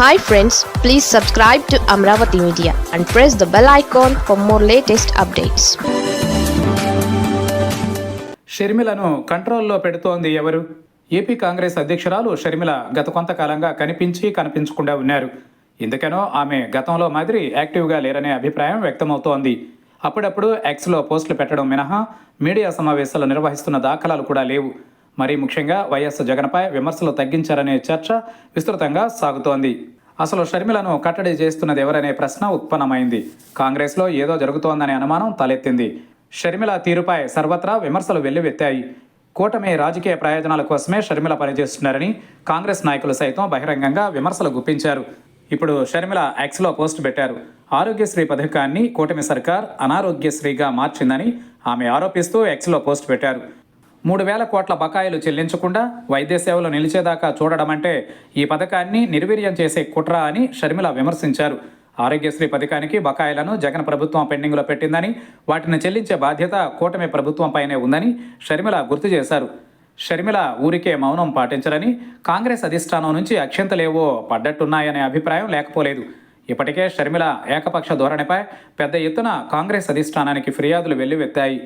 Hi friends please subscribe to Amaravati media and press the bell icon for more latest updates షర్మిలను కంట్రోల్లో పెడుతోంది ఎవరు? AP Congress అధ్యక్షురాలు షర్మిల గత కొంతకాలంగా కనిపించి కనిపించకుండా ఉన్నారు. ఎందుకనో ఆమె గతంలో మాదిరి యాక్టివ్గా లేరనే అభిప్రాయం వ్యక్తమవుతోంది. అప్పుడప్పుడు ఎక్స్లో పోస్టులు పెట్టడం మినహా మీడియా సమావేశాలు నిర్వహిస్తున్న దాఖలాలు కూడా లేవు. మరీ ముఖ్యంగా వైఎస్ జగన్పై విమర్శలు తగ్గించారనే చర్చ విస్తృతంగా సాగుతోంది. అసలు షర్మిలను కట్టడి చేస్తున్నది ఎవరనే ప్రశ్న ఉత్పన్నమైంది. కాంగ్రెస్లో ఏదో జరుగుతోందనే అనుమానం తలెత్తింది. షర్మిల తీరుపై సర్వత్రా విమర్శలు వెల్లువెత్తాయి. కూటమి రాజకీయ ప్రయోజనాల కోసమే షర్మిల పనిచేస్తున్నారని కాంగ్రెస్ నాయకులు సైతం బహిరంగంగా విమర్శలు గుప్పించారు. ఇప్పుడు షర్మిల ఎక్స్లో పోస్ట్ పెట్టారు. ఆరోగ్యశ్రీ పథకాన్ని కూటమి సర్కార్ అనారోగ్యశ్రీగా మార్చిందని ఆమె ఆరోపిస్తూ ఎక్స్లో పోస్ట్ పెట్టారు. మూడు వేల కోట్ల బకాయిలు చెల్లించకుండా వైద్య సేవలు నిలిచేదాకా చూడడమంటే ఈ పథకాన్ని నిర్వీర్యం చేసే కుట్ర అని షర్మిల విమర్శించారు. ఆరోగ్యశ్రీ పథకానికి బకాయిలను జగన్ ప్రభుత్వం పెండింగ్లో పెట్టిందని వాటిని చెల్లించే బాధ్యత కూటమి ప్రభుత్వంపైనే ఉందని షర్మిల గుర్తు చేశారు. షర్మిల ఊరికే మౌనం పాటించరని కాంగ్రెస్ అధిష్టానం నుంచి అక్షంతలేవో పడ్డట్టున్నాయనే అభిప్రాయం లేకపోలేదు. ఇప్పటికే షర్మిల ఏకపక్ష ధోరణిపై పెద్ద ఎత్తున కాంగ్రెస్ అధిష్టానానికి ఫిర్యాదులు వెల్లువెత్తాయి.